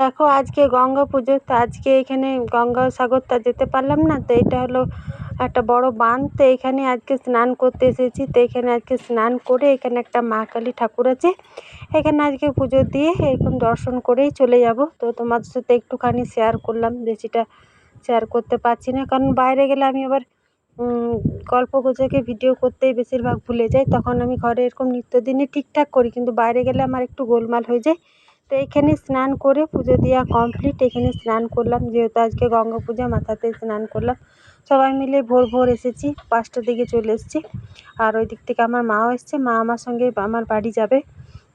দেখো, আজকে গঙ্গা পুজো, তো আজকে এখানে গঙ্গাসাগরটা যেতে পারলাম না, তো এটা হলো একটা বড় বাঁধ, তো এখানে আজকে স্নান করতে এসেছি, তো এখানে আজকে স্নান করে এখানে একটা মা কালী ঠাকুর আছে। এখানে আজকে পুজো দিয়ে এরকম দর্শন করেই চলে যাব। তো তোমাদের সাথে একটুখানি শেয়ার করলাম বেশিটা শেয়ার করতে পারছি না, কারণ বাইরে গেলে আমি আবার গল্প গুজবে ভিডিও করতেই বেশিরভাগ ভুলে যাই, তখন আমি ঘরে এরকম নিত্যদিনই ঠিকঠাক করি, কিন্তু বাইরে গেলে আমার একটু গোলমাল হয়ে যায়। তো এখানে স্নান করে পুজো দেওয়া কমপ্লিট এখানে স্নান করলাম। যেহেতু আজকে গঙ্গা পূজা, মাথাতে স্নান করলাম। সবাই মিলে ভোর ভোর এসেছি, পাঁচটার দিকে চলে এসেছি। আর ওই দিক থেকে আমার মাও এসছে, মা আমার সঙ্গে আমার বাড়ি যাবে।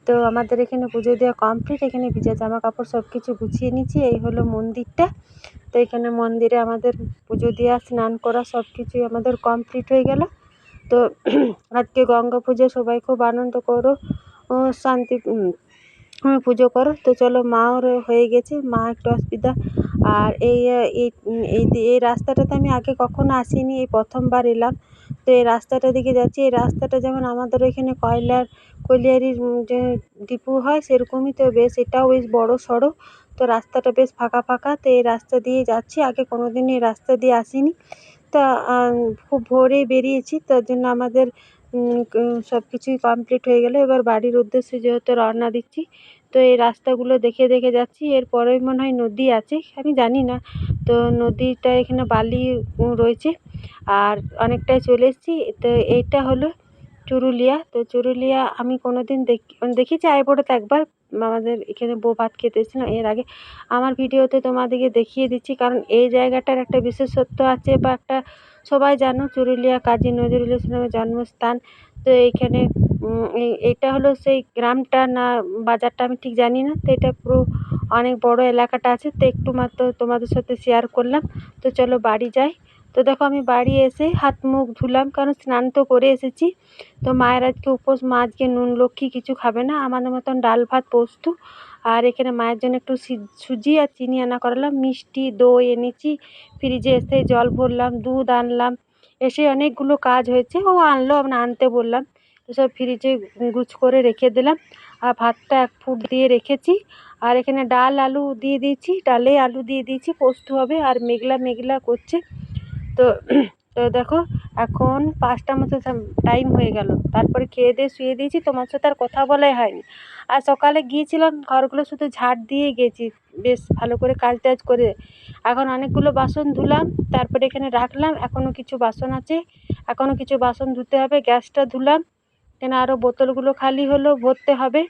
তো আমাদের এখানে পুজো দেওয়া কমপ্লিট এখানে ভিজা জামা কাপড় সব কিছু গুছিয়ে নিচ্ছি এই হলো মন্দিরটা। তো এখানে মন্দিরে আমাদের পুজো দেওয়া, স্নান করা সব কিছুই আমাদের কমপ্লিট হয়ে গেল। তো আজকে গঙ্গা পুজো সবাই খুব আনন্দ করো, ও শান্তি পুজো করো। তো চলো মাও হয়ে গেছে, মা একটু অসুবিধা। আর এই এই এই রাস্তাটাতে আমি আগে কখনো আসিনি, এই প্রথমবার এলাম। তো এই রাস্তাটা দিকে যাচ্ছি। এই রাস্তাটা যেমন আমাদের ওইখানে কয়লার, কলিয়ারির যে ডিপু হয়, সেরকমই তো বেশ। এটাও বেশ বড় সড়ো। তো রাস্তাটা বেশ ফাঁকা ফাঁকা। তো এই রাস্তা দিয়ে যাচ্ছি। আগে কোনো দিন এই রাস্তা দিয়ে আসিনি। তা খুব ভোরে বেরিয়েছি। তার জন্য আমাদের সব কিছুই কমপ্লিট হয়ে গেলে। এবার বাড়ির উদ্দেশ্যে যেহেতু রওনা দিচ্ছি, তো এই রাস্তাগুলো দেখে দেখে যাচ্ছি। এরপরেই মনে হয় নদী আছে, আমি জানি না। তো নদীটা এখানে বালি রয়েছে আর অনেকটাই চলে এসেছি। তো এইটা হলো চুরুলিয়া। তো চুরুলিয়া আমি কোনো দিন দেখি, দেখেছি আইবুড়োতে একবার। আমাদের এখানে বউ ভাত খেতে এসেছিলাম এর আগে আমার ভিডিওতে তোমাদেরকে দেখিয়ে দিচ্ছি, কারণ এই জায়গাটার একটা বিশেষত্ব আছে বা একটা সবাই জানো, চুরুলিয়া, কাজী নজরুল ইসলামের জন্মস্থান। তো এইখানে এটা হলো সেই গ্রামটা না, বাজারটা আমি ঠিক জানি না, তো এটা পুরো অনেক বড় এলাকাটা আছে, তো একটু মাত্র তোমাদের সাথে শেয়ার করলাম। তো চলো বাড়ি যাই। তো দেখো আমি বাড়ি এসে হাত মুখ ধুলাম, কারণ স্নান তো করে এসেছি। তো মায়ের আজকে উপোস, মা আজকে নুন, লক্ষ্মী কিছু খাবে না। আমাদের মতন ডাল ভাত, পোস্ত। আর এখানে মায়ের জন্য একটু সুজি আর চিনি আনা করালাম। মিষ্টি, দই এনেছি। ফ্রিজে এসে জল ভরলাম, দুধ আনলাম। এসে অনেকগুলো কাজ হয়েছে। ও আনলো, আমরা আনতে বললাম। সব ফ্রিজে গুছ করে রেখে দিলাম। আর ভাতটা এক ফুট দিয়ে রেখেছি। আর এখানে ডাল, আলু দিয়ে দিয়েছি। ডালে আলু দিয়ে দিয়েছি। পোস্ত হবে। আর মেঘলা মেঘলা করছে। তো তো দেখো, এখন পাঁচটা মতো টাইম হয়ে গেল। তারপরে খেয়ে দিয়ে শুয়ে দিয়েছি, তোমার সাথে আর কথা বলাই হয়নি। আর সকালে গিয়েছিলাম, ঘরগুলো শুধু ঝাড় দিয়ে গেছি, বেশ ভালো করে কাজ টাজ করে। এখন অনেকগুলো বাসন ধুলাম, তারপরে এখানে রাখলাম এখনও কিছু বাসন আছে। এখনও কিছু বাসন ধুতে হবে, গ্যাসটা ধুলাম। কেন আরও বোতলগুলো খালি হলো, ভরতে হবে।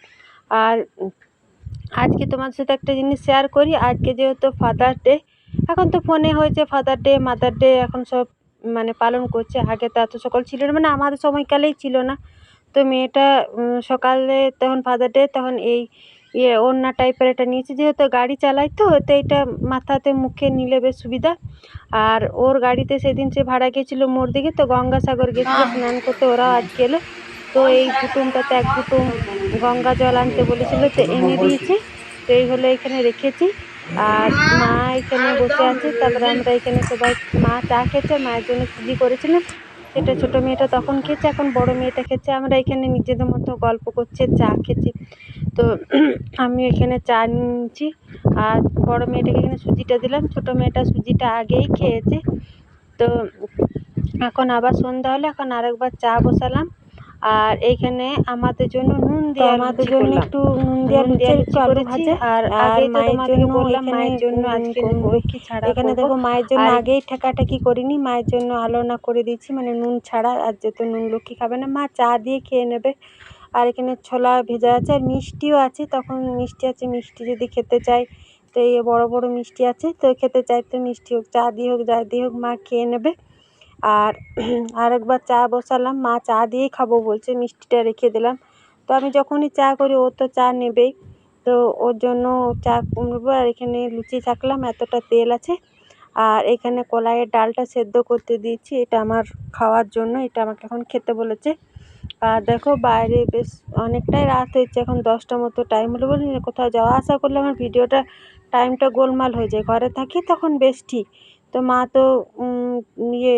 আর আজকে তোমার সাথে একটা জিনিস শেয়ার করি, আজকে যেহেতু ফাদার ডে এখন তো ফোনে হয়েছে ফাদার ডে মাদার ডে এখন সব মানে পালন করছে। আগে তো এত সকল ছিল না মানে আমাদের সময়কালেই ছিল না। তো মেয়েটা সকালে তখন ফাদার ডে তখন এই ইয়ে ওড়না টাইপের এটা নিয়েছে। যেহেতু গাড়ি চালাই তো তো এইটা মাথাতে মুখে নিলে বেশ সুবিধা। আর ওর গাড়িতে সেদিন সে ভাড়া গিয়েছিল মোর দিকে, তো গঙ্গাসাগর গেছিল, স্নান করতে ওরাও আজকে এলো। তো এই কুটুমটাতে এক কুটুম গঙ্গা জল আনতে বলেছিল, তো এনে দিয়েছে। তো এই হলো এখানে রেখেছি। আর মা এখানে বসে আছে, তারপরে আমরা এখানে সবাই মা চা খেয়েছে, মায়ের জন্য সুজি করেছিলাম সেটা ছোটো মেয়েটা তখন খেয়েছে, এখন বড় মেয়েটা খেয়েছে, আমরা এখানে নিজেদের মতো গল্প করছে, চা খেয়েছি। তো আমি এখানে চা নিয়েছি, আর বড় মেয়েটাকে এখানে সুজিটা দিলাম, ছোটো মেয়েটা সুজিটা আগেই খেয়েছে। তো এখন আবার সন্ধ্যা হলে, এখন আরেকবার চা বসালাম। আর এইখানে আমাদের জন্য নুন দিয়ে আমাদের জন্য একটু নুন দিয়ে লুচি একটু আলু ভাজা আর আগে মায়ের জন্য বললাম মায়ের জন্য আজকে লক্ষ্মী ছাড়া এখানে দেখো মায়ের জন্য আগেই ঠেকাঠাকি করিনি মায়ের জন্য আলোনা করে দিয়েছি মানে নুন ছাড়া আর যেহেতু নুন লক্ষ্মী খাবে না মা চা দিয়ে খেয়ে নেবে। আর এখানে ছোলা ভেজা আছে আর মিষ্টিও আছে তখন মিষ্টি আছে মিষ্টি যদি খেতে চায় তো এই বড় বড় মিষ্টি আছে তো খেতে চাই তো মিষ্টি হোক চা দিয়ে হোক যা দিয়ে হোক মা খেয়ে নেবে। আর আরেকবার চা বসালাম। মা চা দিয়েই খাব বলছে, মিষ্টিটা রেখে দিলাম। তো আমি যখনই চা করি, ও তো চা নেবেই। তো ওর জন্য চা নেব আর এখানে লুচি থাকলাম এতটা তেল আছে। আর এখানে কলাইয়ের ডালটা সেদ্ধ করতে দিয়েছি, এটা আমার খাওয়ার জন্য, এটা আমাকে এখন খেতে বলেছে। আর দেখো, বাইরে বেশ অনেকটাই রাত হয়েছে, এখন দশটা মতো টাইম হলো বলে, কোথাও যাওয়া আসা করলে আমার ভিডিওটা টাইমটা গোলমাল হয়ে যায়। ঘরে থাকি তখন বেশ ঠিক। তো মা তো ইয়ে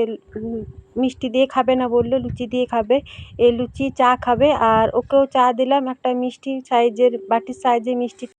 মিষ্টি দিয়ে খাবে না বলল, লুচি দিয়ে খাবে। এই লুচি চা খাবে আর ওকেও চা দিলাম একটা মিষ্টি সাইজের, বাটির সাইজের মিষ্টি